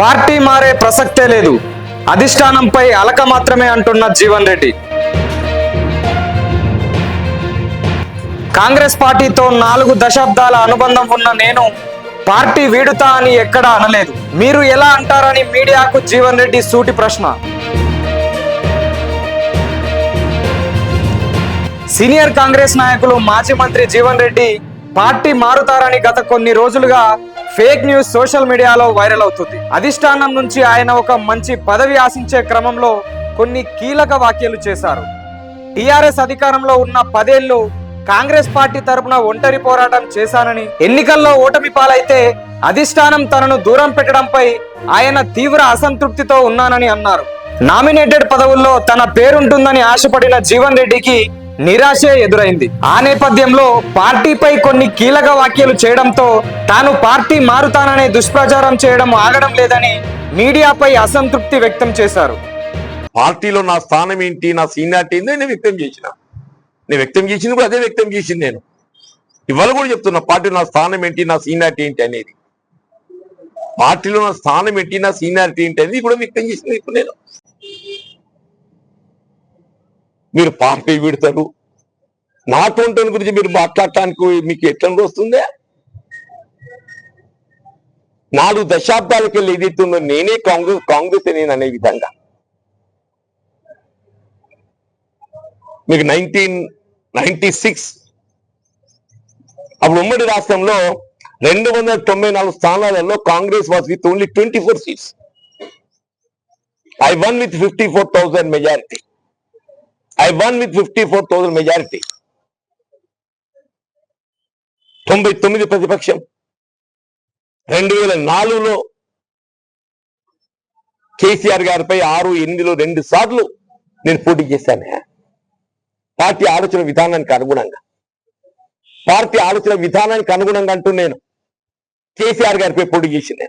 Party మారే ప్రసక్తే లేదు. అధిష్టానంపై అలక మాత్రమే అంటున్న జీవన్ రెడ్డి. కాంగ్రెస్ పార్టీతో నాలుగు దశాబ్దాల అనుబంధం ఉన్న నేను పార్టీ వీడుతా అని ఎక్కడా అనలేదు. మీరు ఎలా అంటారని మీడియాకు జీవన్ రెడ్డి సూటి ప్రశ్న. సీనియర్ కాంగ్రెస్ నాయకులు మాజీ మంత్రి జీవన్ రెడ్డి పార్టీ మారుతారని గత కొన్ని రోజులుగా ఫేక్ న్యూస్ సోషల్ మీడియాలో వైరల్ అవుతుంది. అధిష్టానం నుంచి ఆయన ఒక మంచి పదవి ఆశించే క్రమంలో కొన్ని కీలక వ్యాఖ్యలు చేశారు. టిఆర్ఎస్ అధికారంలో ఉన్న పదేళ్ళు కాంగ్రెస్ పార్టీ తరపున ఒంటరి పోరాటం చేశానని ఎన్నికల్లో ఓటమి పాలైతే అధిష్టానం తనను దూరం పెట్టడంపై ఆయన తీవ్ర అసంతృప్తితో ఉన్నానని అన్నారు. నామినేటెడ్ పదవుల్లో తన పేరుంటుందని ఆశపడిన జీవన్ రెడ్డికి నిరాశే ఎదురైంది. ఆ నేపథ్యంలో పార్టీపై కొన్ని కీలక వ్యాఖ్యలు చేయడంతో తాను పార్టీ మారుతాననే దుష్ప్రచారం చేయడం ఆగడం లేదని మీడియాపై అసంతృప్తి వ్యక్తం చేశారు. పార్టీలో నా స్థానం ఏంటి? నా సీనియారిటీ ఏంటి నేను వ్యక్తం చేసిన. నేను వ్యక్తం చేసింది కూడా అదే వ్యక్తం చేసింది నేను. ఇవాళ కూడా చెప్తున్నా పార్టీ నా స్థానం ఏంటి? నా సీనియారిటీ ఏంటి అనేది. పార్టీలో నా స్థానం ఏంటి? నా సీనియారిటీ ఏంటి అనేది కూడా వ్యక్తం చేసింది ఇప్పుడు నేను. మీరు పార్టీ విడతారు నాటువంటి గురించి మీరు మాట్లాడటానికి మీకు ఎట్లా వస్తుంది? నాలుగు దశాబ్దాలకి వెళ్ళి ఏదైతుందో నేనే కాంగ్రెస్ కాంగ్రెస్ నేను అనే విధంగా. మీకు నైన్టీన్ నైన్టీ సిక్స్ అప్పుడు ఉమ్మడి రాష్ట్రంలో రెండు వందల తొంభై నాలుగు స్థానాలలో Congress was with only twenty four seats. I won with fifty four thousand majority. I won with fifty four thousand majority తొంభై తొమ్మిది ప్రతిపక్షం. రెండు వేల నాలుగులో కేసీఆర్ గారిపై ఆరు ఎనిమిదిలో రెండు సార్లు నేను పోటీ చేశాను. పార్టీ ఆలోచన విధానానికి అనుగుణంగా. పార్టీ ఆలోచన విధానానికి అనుగుణంగా అంటూ నేను కేసీఆర్ గారిపై పోటీ చేసినా.